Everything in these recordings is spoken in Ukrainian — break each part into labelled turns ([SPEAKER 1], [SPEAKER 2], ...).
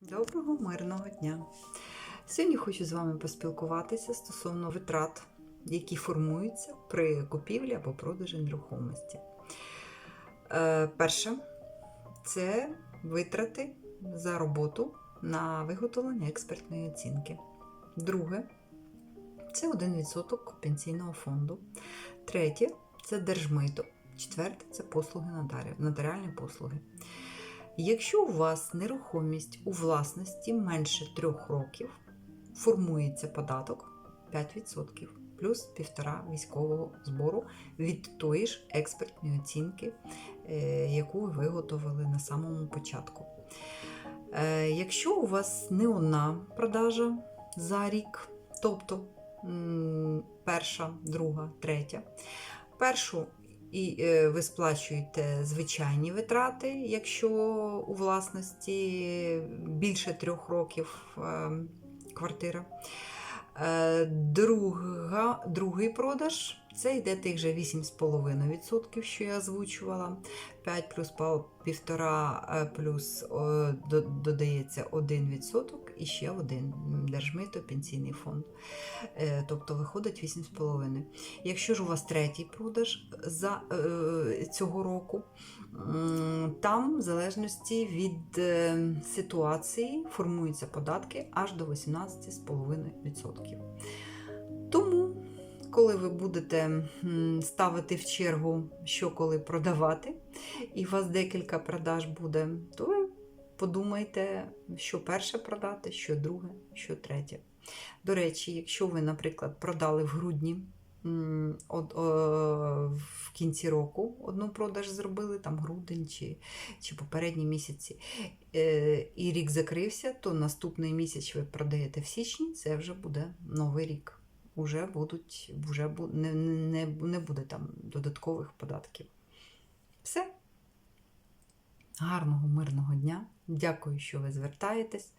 [SPEAKER 1] Доброго мирного дня! Сьогодні хочу з вами поспілкуватися стосовно витрат, які формуються при купівлі або продажі нерухомості. Е, перше це витрати за роботу на виготовлення експертної оцінки. Друге це 1% пенсійного фонду. Третє це держмито. Четверте це послуги нотаріальні послуги. Якщо у вас нерухомість у власності менше трьох років, формується податок 5% плюс 1,5 військового збору від тої ж експертної оцінки, е, яку ви виготовили на самому початку. Е, Якщо у вас не одна продажа за рік, тобто перша, друга, третя, першу і е, ви сплачуєте звичайні витрати, якщо у власності більше трьох років е, квартира. Е, Друга, другий продаж це йде тих же 8,5%, що я озвучувала. 5 плюс 1,5 плюс додається 1% і ще один держмито, пенсійний фонд. Е, Тобто виходить 8,5%. Якщо ж у вас третій продаж за е, цього року, там, в залежності від е, ситуації, формуються податки аж до 18,5%. Коли ви будете ставити в чергу, що коли продавати, і у вас декілька продаж буде, то подумайте, що перше продати, що друге, що третє. До речі, якщо ви, наприклад, продали в грудні в кінці року одну продаж зробили, там грудень чи, чи попередні місяці, е, і рік закрився, то наступний місяць ви продаєте в січні, це вже буде новий рік. Уже будуть, вже не, не, не буде там додаткових податків. Все. Гарного, мирного дня. Дякую, що ви звертаєтесь.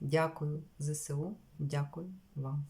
[SPEAKER 1] Дякую ЗСУ. Дякую вам.